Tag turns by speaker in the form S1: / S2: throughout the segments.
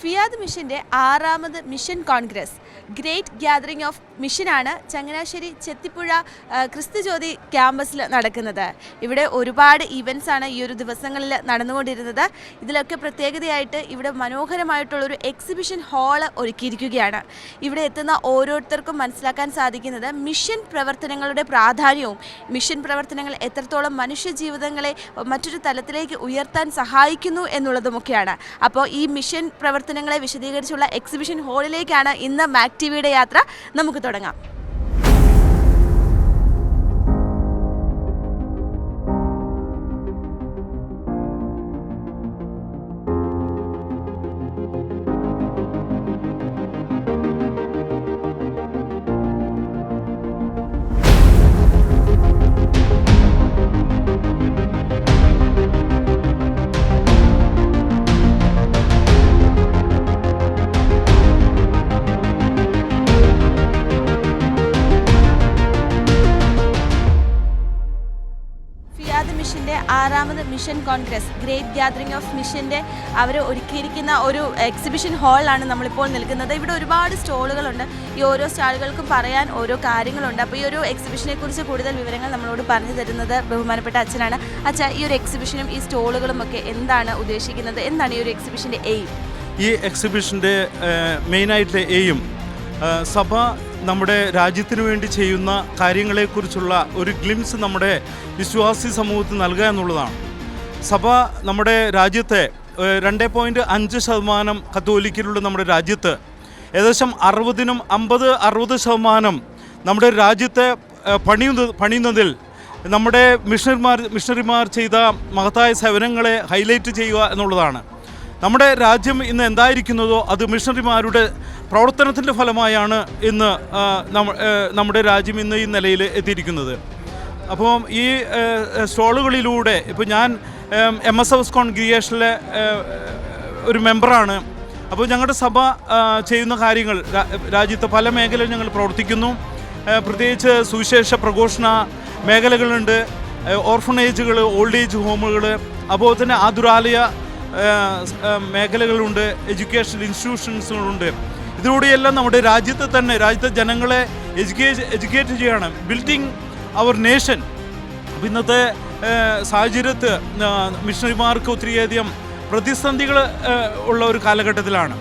S1: ഫിയാദ് മിഷന്റെ ആറാമത് mission congress. Great gathering of മിഷനാണ് Changanassery Chethipuzha Kristujyoti ക്യാമ്പസിൽ നടക്കുന്നത്. ഇവിടെ ഒരുപാട് ഇവന്റ്സ് ആണ് ഈ ഒരു ദിവസങ്ങളിൽ നടന്നുകൊണ്ടിരുന്നത്. ഇതിലൊക്കെ പ്രത്യേകതയായിട്ട് ഇവിടെ മനോഹരമായിട്ടുള്ളൊരു എക്സിബിഷൻ ഹാൾ ഒരുക്കിയിരിക്കുകയാണ്. ഇവിടെ എത്തുന്ന ഓരോരുത്തർക്കും മനസ്സിലാക്കാൻ സാധിക്കുന്നത് മിഷൻ പ്രവർത്തനങ്ങളുടെ പ്രാധാന്യവും മിഷൻ പ്രവർത്തനങ്ങൾ എത്രത്തോളം മനുഷ്യ ജീവിതങ്ങളെ മറ്റൊരു തലത്തിലേക്ക് ഉയർത്താൻ സഹായിക്കുന്നു എന്നുള്ളതുമൊക്കെയാണ്. അപ്പോൾ ഈ മിഷൻ പ്രവർത്തനങ്ങളെ വിശദീകരിച്ചുള്ള എക്സിബിഷൻ ഹാളിലേക്കാണ് ഇന്ന് മാക് ടിവിയുടെ യാത്ര. നമുക്ക് തുടങ്ങാം. മിഷന്റെ ആറാമത് mission congress. Great gathering of മിഷന്റെ അവർ ഒരുക്കിയിരിക്കുന്ന ഒരു എക്സിബിഷൻ ഹാളിലാണ് നമ്മളിപ്പോൾ നിൽക്കുന്നത്. ഇവിടെ ഒരുപാട് സ്റ്റോളുകളുണ്ട്. ഈ ഓരോ സ്റ്റാളുകൾക്കും പറയാൻ ഓരോ കാര്യങ്ങളുണ്ട്. അപ്പോൾ ഈ ഒരു എക്സിബിഷനെ കുറിച്ച് കൂടുതൽ വിവരങ്ങൾ നമ്മളോട് പറഞ്ഞു തരുന്നത് ബഹുമാനപ്പെട്ട അച്ഛനാണ്. അച്ഛ ഈ ഒരു എക്സിബിഷനും ഈ സ്റ്റോളുകളും ഒക്കെ എന്താണ് ഉദ്ദേശിക്കുന്നത്? എന്താണ് ഈ ഒരു എക്സിബിഷന്റെ എയിം
S2: ഈ എക്സിബിഷന്റെ മെയിനായിട്ടുള്ള എയും സഭ നമ്മുടെ രാജ്യത്തിന് വേണ്ടി ചെയ്യുന്ന കാര്യങ്ങളെക്കുറിച്ചുള്ള ഒരു ഗ്ലിംസ് നമ്മുടെ വിശ്വാസി സമൂഹത്തിന് നൽകുക എന്നുള്ളതാണ്. സഭ നമ്മുടെ രാജ്യത്തെ രണ്ട് പോയിന്റ് അഞ്ച് ശതമാനം കത്തോലിക്കലുള്ള നമ്മുടെ രാജ്യത്ത് ഏകദേശം അറുപതിനും അമ്പത് അറുപത് ശതമാനം നമ്മുടെ രാജ്യത്തെ പണിയു പണിയുന്ന പണിയുന്നതിൽ നമ്മുടെ മിഷണറിമാർ മിഷണറിമാർ ചെയ്ത മഹത്തായ സേവനങ്ങളെ ഹൈലൈറ്റ് ചെയ്യുക എന്നുള്ളതാണ്. നമ്മുടെ രാജ്യം ഇന്ന് എന്തായിരിക്കുന്നതോ അത് മിഷണറിമാരുടെ പ്രവർത്തനത്തിന്റെ ഫലമായാണ് ഇന്ന് നമ്മുടെ രാജ്യം ഇന്ന് ഈ നിലയിൽ എത്തിയിരിക്കുന്നത്. അപ്പോൾ ഈ സ്റ്റോളുകളിലൂടെ ഇപ്പോൾ ഞാൻ എം എസ് എസ് കോൺഗ്രിയേഷനിലെ ഒരു മെമ്പറാണ്. അപ്പോൾ ഞങ്ങളുടെ സഭ ചെയ്യുന്ന കാര്യങ്ങൾ രാജ്യത്ത് പല മേഖലയിൽ ഞങ്ങൾ പ്രവർത്തിക്കുന്നു. പ്രത്യേകിച്ച് സുവിശേഷ പ്രഘോഷണ മേഖലകളുണ്ട്. ഓർഫണേജുകൾ ഓൾഡ് ഏജ് ഹോമുകൾ അതുപോലെ തന്നെ ആതുരാലയ മേഖലകളുണ്ട് എഡ്യൂക്കേഷൻ ഇൻസ്റ്റിറ്റ്യൂഷൻസുകളുണ്ട്. ഇതിലൂടെയെല്ലാം നമ്മുടെ രാജ്യത്തെ തന്നെ രാജ്യത്തെ ജനങ്ങളെ എഡ്യൂക്കേറ്റ് എഡ്യൂക്കേറ്റ് ചെയ്യണം. ബിൽഡിങ് അവർ നേഷൻ ഇന്നത്തെ സാഹചര്യത്ത് മിഷണറിമാർക്ക് ഒത്തിരിയധികം പ്രതിസന്ധികൾ ഉള്ള ഒരു കാലഘട്ടത്തിലാണ്.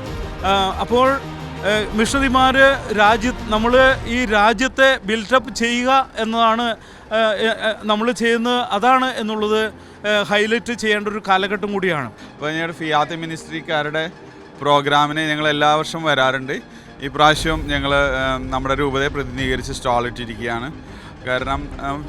S2: അപ്പോൾ മിഷണറിമാർ രാജ്യ നമ്മൾ ഈ രാജ്യത്തെ ബിൽഡപ്പ് ചെയ്യുക എന്നതാണ് നമ്മൾ ചെയ്യുന്നത് അതാണ് എന്നുള്ളത് ഹൈലൈറ്റ് ചെയ്യേണ്ട ഒരു കാലഘട്ടം കൂടിയാണ്.
S3: അപ്പോൾ ഞങ്ങളുടെ ഫിയാത്ത് മിനിസ്ട്രിക്കാരുടെ പ്രോഗ്രാമിന് ഞങ്ങൾ എല്ലാ വർഷവും വരാറുണ്ട്. ഈ പ്രാവശ്യം ഞങ്ങൾ നമ്മുടെ രൂപതയെ പ്രതിനിധീകരിച്ച് സ്റ്റാൾ ഇട്ടിരിക്കുകയാണ്. കാരണം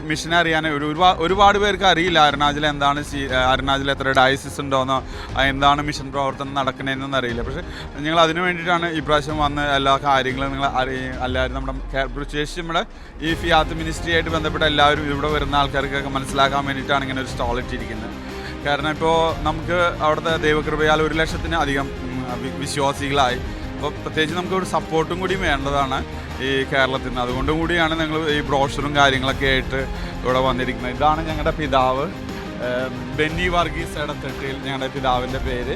S3: മിഷൻ അറിയാൻ ഒരു ഒരുപാ- ഒരുപാട് പേർക്ക് അറിയില്ല അരുണാചൽ എന്താണ് അരുണാചൽ എത്ര ഡയസിസ് ഉണ്ടോന്നോ ആ, എന്താണ് മിഷൻ പ്രവർത്തനം നടക്കണതെന്നൊന്നും അറിയില്ല. പക്ഷേ ഞങ്ങൾ അതിനു വേണ്ടിയിട്ടാണ് ഈ പ്രാവശ്യം വന്ന് എല്ലാ കാര്യങ്ങളും നിങ്ങൾ അറി എല്ലാവരും നമ്മുടെ പ്രത്യേകിച്ച് നമ്മുടെ ഈ ഫിയാത്ത് മിനിസ്ട്രിയായിട്ട് ബന്ധപ്പെട്ട എല്ലാവരും ഇവിടെ വരുന്ന ആൾക്കാർക്കൊക്കെ മനസ്സിലാക്കാൻ വേണ്ടിയിട്ടാണ് ഇങ്ങനെ ഒരു സ്റ്റാൾ ഇട്ടിരിക്കുന്നത്. കാരണം ഇപ്പോൾ നമുക്ക് അവിടുത്തെ ദൈവകൃപയാൽ ഒരു ലക്ഷത്തിന് അധികം വിശ്വാസികളായി. അപ്പോൾ പ്രത്യേകിച്ച് നമുക്ക് ഒരു സപ്പോർട്ടും കൂടി വേണ്ടതാണ് ഈ കേരളത്തിൽ നിന്ന്. അതുകൊണ്ടും കൂടിയാണ് ഞങ്ങൾ ഈ ബ്രോഷറും കാര്യങ്ങളൊക്കെ ആയിട്ട് ഇവിടെ വന്നിരിക്കുന്നത്. ഇതാണ് ഞങ്ങളുടെ പിതാവ് ബെന്നി വർഗീസ് എടത്തെട്ടിൽ ഞങ്ങളുടെ പിതാവിന്റെ പേര്.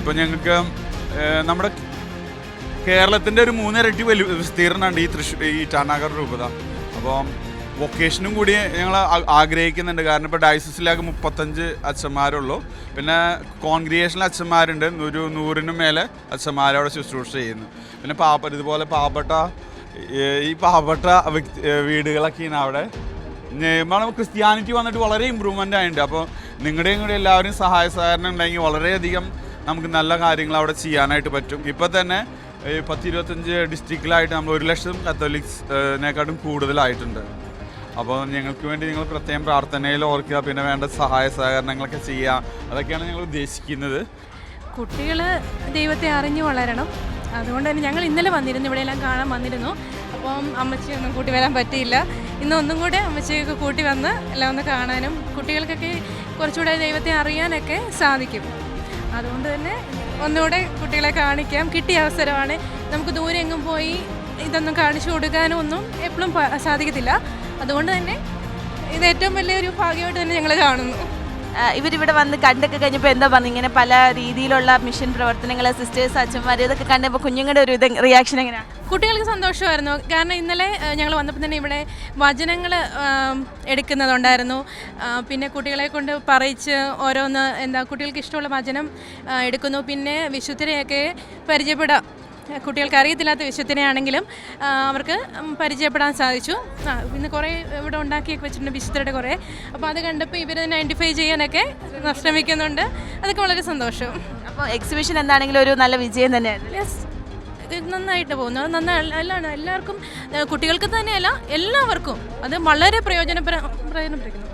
S3: ഇപ്പോൾ ഞങ്ങൾക്ക് നമ്മുടെ കേരളത്തിന്റെ ഒരു മൂന്നിരട്ടി വലിയ വിസ്തീർണമുണ്ട് ഈ തൃശ്ശൂർ ഈ ഇറ്റാനഗർ രൂപത. അപ്പോൾ വൊക്കേഷനും കൂടി ഞങ്ങൾ ആഗ്രഹിക്കുന്നുണ്ട്. കാരണം ഇപ്പോൾ ഡയസിസിലേക്ക് മുപ്പത്തഞ്ച് അച്ഛന്മാരുള്ളൂ. പിന്നെ കോൺഗ്രിയേഷനിൽ അച്ഛന്മാരുണ്ട്. ഒരു നൂറിനും മേലെ അച്ഛന്മാരവിടെ ശുശ്രൂഷ ചെയ്യുന്നു. പിന്നെ പാപ്പ ഇതുപോലെ പാവപ്പെട്ട ഈ പാവപ്പെട്ട വ്യക്തി വീടുകളൊക്കെയാണ് അവിടെ. നമ്മൾ ക്രിസ്ത്യാനിറ്റി വന്നിട്ട് വളരെ ഇമ്പ്രൂവ്മെന്റ് ആയിട്ടുണ്ട്. അപ്പോൾ നിങ്ങളുടെയും കൂടി എല്ലാവരും സഹായ സഹകരണം ഉണ്ടെങ്കിൽ വളരെയധികം നമുക്ക് നല്ല കാര്യങ്ങൾ അവിടെ ചെയ്യാനായിട്ട് പറ്റും. ഇപ്പോൾ തന്നെ ഈ പത്ത് ഇരുപത്തഞ്ച് ഡിസ്ട്രിക്റ്റിലായിട്ട് നമ്മൾ ഒരു ലക്ഷം കത്തോലിക്സിനെക്കാട്ടും കൂടുതലായിട്ടുണ്ട്. അപ്പോൾ ഞങ്ങൾക്ക് വേണ്ടി നിങ്ങൾ പ്രത്യേകം പ്രാർത്ഥനയിൽ ഓർക്കുക പിന്നെ വേണ്ട സഹായ സഹകരണങ്ങളൊക്കെ ചെയ്യുക. അതൊക്കെയാണ് ഞങ്ങൾ ഉദ്ദേശിക്കുന്നത്.
S4: കുട്ടികൾ ദൈവത്തെ അറിഞ്ഞു വളരണം. അതുകൊണ്ട് തന്നെ ഞങ്ങൾ ഇന്നലെ വന്നിരുന്നു ഇവിടെയെല്ലാം കാണാൻ വന്നിരുന്നു. അപ്പം അമ്മച്ചിയൊന്നും കൂട്ടി വരാൻ പറ്റിയില്ല. ഇന്ന് ഒന്നും കൂടെ അമ്മച്ചിയൊക്കെ കൂട്ടി വന്ന് എല്ലാം ഒന്ന് കാണാനും കുട്ടികൾക്കൊക്കെ കുറച്ചുകൂടെ ദൈവത്തെ അറിയാനൊക്കെ സാധിക്കും. അതുകൊണ്ട് തന്നെ ഒന്നുകൂടെ കുട്ടികളെ കാണിക്കാം. കിട്ടിയ അവസരമാണ്. നമുക്ക് ദൂരെ എങ്ങും പോയി ഇതൊന്നും കാണിച്ചു കൊടുക്കാനും ഒന്നും എപ്പോഴും സാധിക്കത്തില്ല. അതുകൊണ്ട് തന്നെ ഇത് ഏറ്റവും വലിയൊരു ഭാഗ്യമായിട്ട് തന്നെ ഞങ്ങൾ കാണുന്നു.
S1: ഇവരിവിടെ വന്ന് കണ്ടൊക്കെ കഴിഞ്ഞപ്പോൾ എന്താ പറഞ്ഞു? ഇങ്ങനെ പല രീതിയിലുള്ള മിഷൻ പ്രവർത്തനങ്ങൾ സിസ്റ്റേഴ്സ് അച്ഛന്മാർ ഇതൊക്കെ കണ്ടപ്പോൾ കുഞ്ഞുങ്ങളുടെ ഒരു ഇത് റിയാക്ഷൻ എങ്ങനെയാണ്
S4: കുട്ടികൾക്ക് സന്തോഷമായിരുന്നു. കാരണം ഇന്നലെ ഞങ്ങൾ വന്നപ്പോൾ തന്നെ ഇവിടെ വചനങ്ങൾ എടുക്കുന്നതുണ്ടായിരുന്നു. പിന്നെ കുട്ടികളെ കൊണ്ട് പറയിച്ച് ഓരോന്ന് എന്താ കുട്ടികൾക്ക് ഇഷ്ടമുള്ള വചനം എടുക്കുന്നു. പിന്നെ വിശുദ്ധരെയൊക്കെ പരിചയപ്പെടാം. കുട്ടികൾക്ക് അറിയത്തില്ലാത്ത വിശുദ്ധനെയാണെങ്കിലും അവർക്ക് പരിചയപ്പെടാൻ സാധിച്ചു. ആ ഇന്ന് കുറേ ഇവിടെ ഉണ്ടാക്കിയൊക്കെ വെച്ചിട്ടുണ്ട് വിശുദ്ധരുടെ കുറേ. അപ്പോൾ അത് കണ്ടപ്പോൾ ഇവർ ഐഡന്റിഫൈ ചെയ്യാനൊക്കെ ശ്രമിക്കുന്നുണ്ട്. അതൊക്കെ വളരെ സന്തോഷം.
S1: അപ്പോൾ എക്സിബിഷൻ എന്താണെങ്കിലും ഒരു നല്ല വിജയം തന്നെയാണ്
S4: യെസ് ഇത് നന്നായിട്ട് പോകുന്നു. നന്നായി അല്ലാണ് എല്ലാവർക്കും കുട്ടികൾക്ക് തന്നെയല്ല എല്ലാവർക്കും അത് വളരെ പ്രയോജനപ്ര പ്രയോജനപ്പെടുന്നു